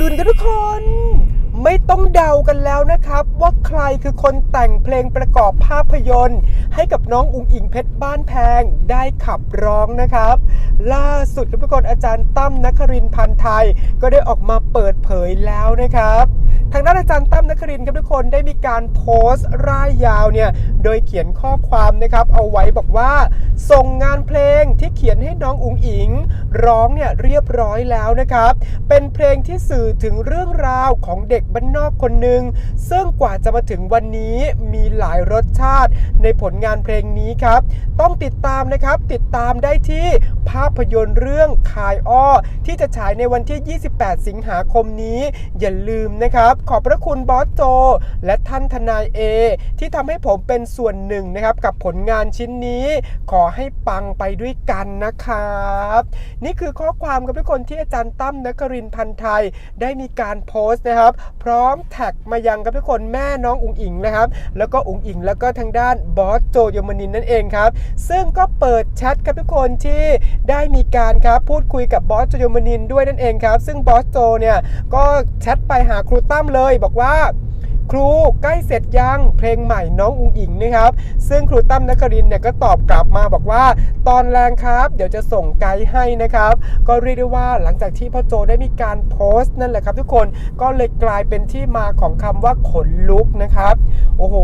ดุลกันทุกคน ไม่ต้องเดากันแล้วนะครับ ว่าใครคือคนแต่งเพลงประกอบภาพยนตร์ ให้กับน้องอุ๋งอิงเพชรบ้านแพงได้ขับร้องนะครับ ล่าสุดครับทุกคนอาจารย์ตั้มนครินพันธ์ไทย ก็ได้ออกมาเปิดเผยแล้วนะครับ ทางด้านอาจารย์ตั้มนครินครับทุกคนได้มีการโพสต์ร่ายยาวเนี่ยโดยเขียนข้อความนะครับเอาไว้บอกว่า ส่งงานเพลงที่เขียนให้น้องอุ๋งอิง ร้องเนี่ยเรียบร้อยแล้วนะครับ เป็นเพลงที่สื่อถึงเรื่องราวของเด็กบ้านนอกคนหนึ่งซึ่งกว่าจะมาถึงวันนี้มีหลายรสชาติในผลงานเพลงนี้ครับ ต้องติดตามนะครับติดตามได้ที่ภาพยนตร์เรื่องคายอ้อที่จะฉายในวันที่ 28 สิงหาคมนี้ อย่าลืมนะครับขอบพระคุณบอสโจ และท่านทนายเอที่ทำให้ผมเป็นส่วนหนึ่งนะครับกับผลงานชิ้นนี้ขอให้ปังไปด้วยกันนะครับ นี่คือข้อความกับทุกคนที่อาจารย์ตั้มนครินพันธ์ไทย ได้มีการโพสต์นะครับ พร้อมแท็กมายังกับทุกคนแม่น้องอุ๋งอิงนะครับ แล้วก็อุ๋งอิงแล้วก็ทางด้านบอสโจยมนินนั่นเองครับ ซึ่งก็เปิดแชทกับทุกคนที่ได้มีการครับพูดคุยกับบอสโจยมนินด้วยนั่นเองครับ ซึ่งบอสโจเนี่ยก็แชทไปหาครูตั้มเลยบอกว่า ครูใกล้เสร็จยังเพลงใหม่น้องอุงอิงนะครับ ซึ่งครูตั้มนครินเนี่ยก็ตอบกลับมาบอกว่า ตอนแรงครับ เดี๋ยวจะส่งไกด์ให้นะครับ ก็เรียกได้ว่าหลังจากที่พ่อโจได้มีการโพสต์นั่นแหละครับ ทุกคนก็เลยกลายเป็นที่มาของคำว่าขนลุกนะครับ โอ้โห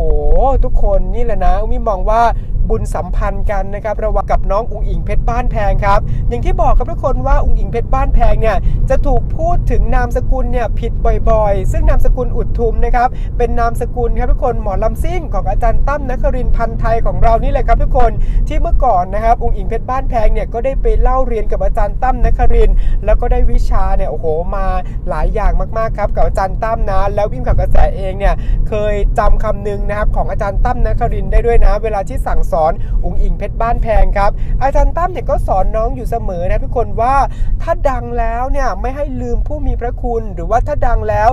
ทุกคนนี่แหละนะอุ้มมองว่า บุญสัมพันธ์กันนะครับระหว่างกับน้องอุงอิงเพชรบ้านแพงครับอย่างที่บอกกับทุกคนว่าอุงอิงเพชรบ้านแพงเนี่ยจะถูกพูดถึงนามสกุลเนี่ยผิดบ่อยๆ ซึ่งนามสกุลอุดทุมนะครับเป็นนามสกุลครับทุกคนหมอลำซิ่งของอาจารย์ตั้มนครินพันธ์ไทยของเรานี่แหละครับทุกคนที่เมื่อก่อนนะครับอุงอิงเพชรบ้านแพงเนี่ยก็ได้ไปเล่าเรียนกับอาจารย์ตั้มนครินแล้วก็ได้วิชาเนี่ยโอ้โหมาหลายอย่างมากๆครับกับอาจารย์ตั้มนะแล้ววิ่งขับกระแสเองเนี่ยเคยจำคำหนึงนะครับของอาจารย์ตั้มนครินได้ด้วยนะ เวลาที่สั่งสอนอุงอิงเพชรบ้านแพงครับ อาจารย์ตั้มเนี่ยก็สอนน้องอยู่เสมอนะทุกคนว่าถ้าดังแล้วเนี่ยไม่ให้ลืมผู้มีพระคุณ หรือว่าถ้าดังแล้ว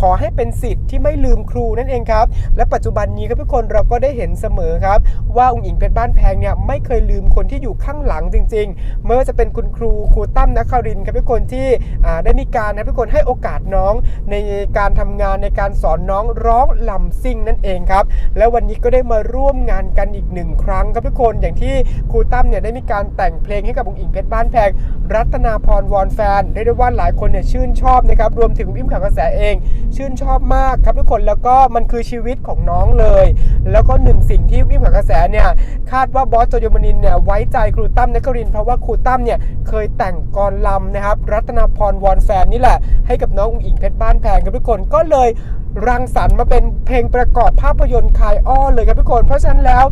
ขอให้เป็นสิทธิ์ที่ไม่ลืมครูนั่นเองครับ และปัจจุบันนี้ครับทุกคนเราก็ได้เห็นเสมอครับ ว่าองค์หญิงเพชรบ้านแพงเนี่ยไม่เคยลืมคนที่อยู่ข้างหลังจริงๆไม่ว่าจะเป็นคุณครูครูตั้มนครินทร์ครับทุกคนที่ได้มีการนะทุกคนให้โอกาสน้องในการทำงานในการสอนน้องร้องลำซิ่งนั่นเองครับ แล้ววันนี้ก็ได้มาร่วมงานกันอีกหนึ่งครั้งครับทุกคนอย่างที่ครูตั้มเนี่ยได้มีการแต่งเพลงให้กับองค์หญิงเพชรบ้านแพงรัตนาพรวอนแฟนเรียกได้ว่าหลายคนเนี่ยชื่นชอบนะครับรวมถึงวิมข่าวกระแสเองชื่นชอบมากครับทุกคนแล้วก็มันคือชีวิตของน้องเลย แล้วก็หนึ่งสิ่งที่วิมข่าวกระแสเนี่ยคาดว่าบอสโจโยมนินเนี่ยไว้ใจครูตั้มนครินเพราะว่าครูตั้มเนี่ยเคยแต่งกรลำนะครับ รัตนาพรวอนแฟนนี่แหละ ให้กับน้องอุ๋งอิงเพชรบ้านแพงครับทุกคนก็เลยรังสรรค์มาเป็นเพลงประกอบภาพยนตร์คายอ้อเลยครับทุกคน เพราะฉะนั้นแล้ว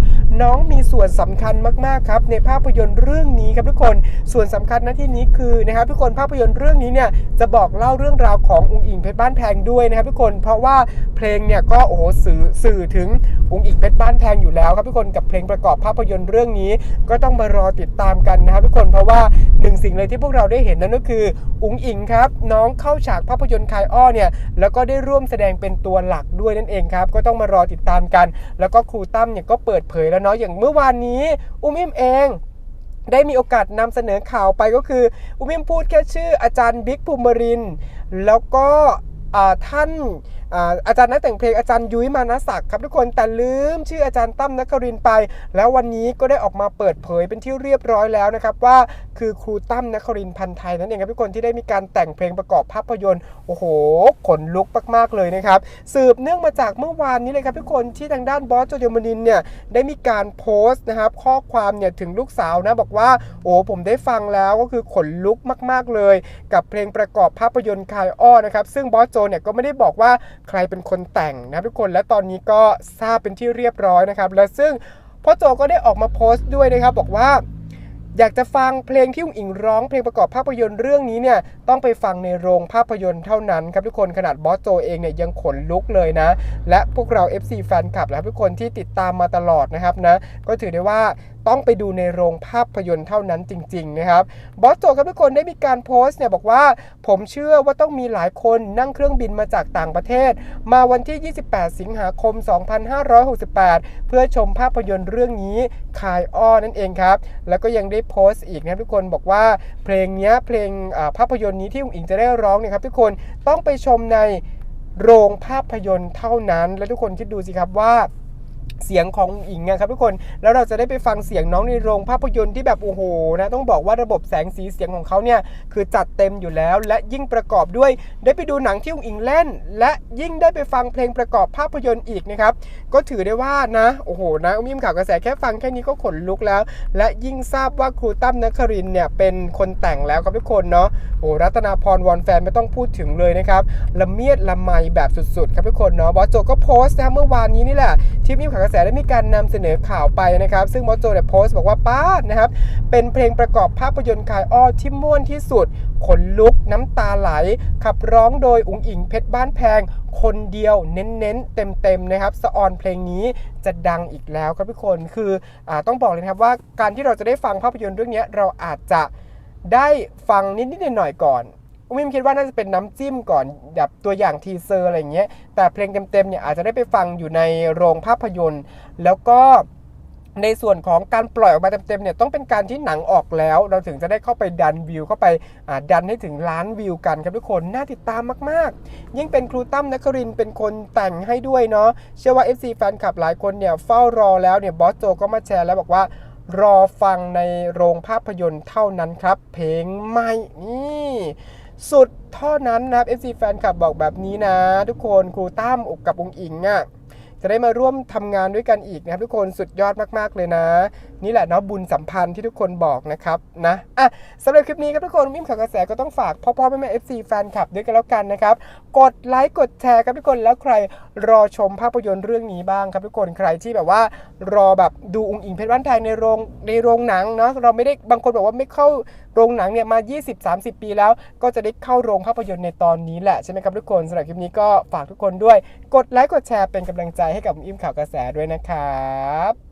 น้องมีส่วนสำคัญมากๆครับในภาพยนตร์เรื่องนี้ครับทุกคนส่วนสำคัญน้าที่นี้คือนะครับทุกคนภาพยนตร์เรื่องนี้เนี่ยจะบอกเล่าเรื่องราวของอุ๋งอิงเพชรบ้านแพงด้วยนะครับทุกคนเพราะว่าเพลงเนี่ยก็โอ้โหสื่อสื่อถึงอุ๋งอิงเพชรบ้านแพงอยู่แล้วครับทุกคนกับเพลงประกอบภาพยนตร์เรื่องนี้ก็ต้องมารอติดตามกันนะครับทุกคนเพราะว่าหนึ่งสิ่งเลยที่พวกเราได้เห็นนั่นก็คืออุ๋งอิงครับน้องเข้าฉากภาพยนตร์คายอ้อเนี่ยแล้วก็ได้ร่วมแสดงเป็นตัวหลักด้วยนั่นเองครับก็ต้องมารอติดตามกัน แล้วก็ครูตั้มเนี่ยก็เปิดเผยแล้วเนาะอย่างเมื่อวานนี้ อุ้มอิมเองได้มีโอกาสนำเสนอข่าวไปก็คือ อุ้มอิมพูดแค่ชื่ออาจารย์บิ๊กภูมิริน แล้วก็ท่าน อาอาจารย์นักแต่งเพลงอาจารย์ยุ้ยมานะศักดิ์ครับทุกคนแต่ลืมชื่ออาจารย์ตั้มนครินไป แล้ววันนี้ก็ได้ออกมาเปิดเผยเป็นที่เรียบร้อยแล้วนะครับว่าคือครูตั้มนครินพันธ์ไทยนั่นเองครับทุกคนที่ได้มีการแต่งเพลงประกอบภาพยนตร์โอ้โหขนลุกมากๆเลยนะครับสืบเนื่องมาจากเมื่อวานนี้เลยครับทุกคนที่ทางด้านบอสโจเดมนินเนี่ยได้มีการโพสต์นะครับข้อความเนี่ยถึงลูกสาวนะบอกว่าโอ้ผมได้ฟังแล้วก็คือขนลุกมาก ๆเลย กับเพลงประกอบภาพยนตร์คายอ้อนะครับซึ่งบอสโจเนี่ยก็ไม่ได้บอกว่า ใครเป็นคนแต่งนะทุกคนและตอนนี้ก็ทราบเป็นที่เรียบร้อยนะครับ และซึ่งพ่อโจก็ได้ออกมาโพสต์ด้วยนะครับ บอกว่า อยากจะฟังเพลงที่อุ๋งอิงร้องเพลงประกอบภาพยนตร์เรื่องนี้เนี่ยต้องไปฟังในโรงภาพยนตร์เท่านั้นครับทุกคนขนาดบอสโจเองเนี่ยยังขนลุกเลยนะ และพวกเรา FC แฟนคลับและทุกคนที่ติดตามมาตลอดนะครับนะก็ถือได้ว่าต้องไปดูในโรงภาพยนตร์เท่านั้นจริงๆนะครับบอสโจครับทุกคนได้มีการโพสต์เนี่ยบอกว่า ผมเชื่อว่าต้องมีหลายคนนั่งเครื่องบินมาจากต่างประเทศ มาวันที่ 28 สิงหาคม 2568 เพื่อชมภาพยนตร์เรื่องนี้คายอ้อนั่นเองครับ แล้วก็ยังได้โพสต์อีกนะครับทุกคนบอกว่าเพลงนี้เพลงภาพยนตร์นี้ที่อุ๋งอิงจะได้ร้องเนี่ยครับทุกคนต้องไปชมในโรงภาพยนตร์เท่านั้น และทุกคนคิดดูสิครับว่า เสียงของอุ๋งอิงนะครับทุกคนแล้วเราจะได้ไปฟังเสียงน้องในโรงภาพยนตร์ที่แบบโอ้โหนะต้องบอกว่าระบบแสงสีเสียงของเขาเนี่ยคือจัดเต็มอยู่แล้ว และยิ่งประกอบด้วย ได้ไปดูหนังที่อุงอิงเล่น และยิ่งได้ไปฟังเพลงประกอบภาพยนตร์อีกนะครับก็ถือได้ว่านะโอ้โหนะอุ้มยิ้มข่าวกระแสแค่ฟังแค่นี้ก็ขนลุกแล้ว และยิ่งทราบว่าครูตั้มนครินเนี่ยเป็นคนแต่งแล้วครับทุกคนเนาะโอ้รัตนาพรวอนแฟนไม่ต้องพูดถึงเลยนะครับละเมียดละไมแบบสุดๆครับทุกคนเนาะบอสโจก็โพสต์นะเมื่อวานนี้นี่แหละที่ยิ้มข่าวกระแสได้มีการนำเสนอข่าวไปนะครับ ซึ่งบอสโจเนี่ยโพสต์บอกว่าป้านะครับ เป็นเพลงประกอบภาพยนตร์คายอ้อที่ม่วนที่สุด ขนลุกน้ำตาไหล ขับร้องโดยอุ๋งอิงเพชรบ้านแพง คนเดียวเน้นๆ เต็มๆนะครับสะออนเพลงนี้จะดังอีกแล้วครับทุกคนคืออต้องบอกเลยนะครับว่าการที่เราจะได้ฟังภาพยนตร์เรื่องนี้เราอาจจะได้ฟังนิดๆหน่อยๆก่อน อุ้มิมคิดว่าน่าจะเป็นน้ำจิ้มก่อนแบบตัวอย่างทีเซอร์อะไรเงี้ย แต่เพลงเต็มๆเนี่ยอาจจะได้ไปฟังอยู่ในโรงภาพยนตร์ แล้วก็ในส่วนของการปล่อยออกมาเต็มๆเนี่ยต้องเป็นการที่หนังออกแล้ว เราถึงจะได้เข้าไปดันวิวเข้าไปาดันให้ถึงล้านวิวกันครับทุกคนน่าติดตามมากๆ ยิ่งเป็นครูตั้มนครินเป็นคนแต่งให้ด้วยเนาะเชื่อว่า FC แฟนคลับหลายคนเนี่ยเฝ้ารอแล้วเนี่ยบอสโจก็มาแชร์แล้วบอกว่ารอฟังในโรงภาพยนตร์เท่านั้นครับ เพลงใหม่นี่ สุดเท่านั้นนะครับ FC แฟนคลับบอกแบบนี้นะ ทุกคนครูตั้มอกับองค์อิงอะจะได้มาร่วมทำงานด้วยกันอีกนะครับทุกคนสุดยอดมาก ๆ เลยนะ นี่แหละเนาะบุญสัมพันธ์ที่ทุกคนบอกนะครับนะอะสำหรับคลิปนี้ครับทุกคนมิมข่าวกระแสก็ต้องฝากพ่อพ่อแม่แม่เอฟซีแฟนคลับด้วยกันแล้วกันนะครับ กดไลค์กดแชร์ครับทุกคนแล้วใครรอชมภาพยนตร์เรื่องนี้บ้างครับทุกคนใครที่แบบว่ารอแบบดูองค์อิงเพชรบ้านไทยในโรงในโรงหนังเนาะเราไม่ได้บางคนบอกว่าไม่เข้าโรงหนังเนี่ยมา 20-30 ปีแล้ว ก็จะได้เข้าโรงภาพยนตร์ในตอนนี้แหละใช่ไหมครับทุกคนสำหรับคลิปนี้ก็ฝากทุกคนด้วย กดไลค์กดแชร์เป็นกำลังใจให้กับอิมข่าวกระแสด้วยนะครับ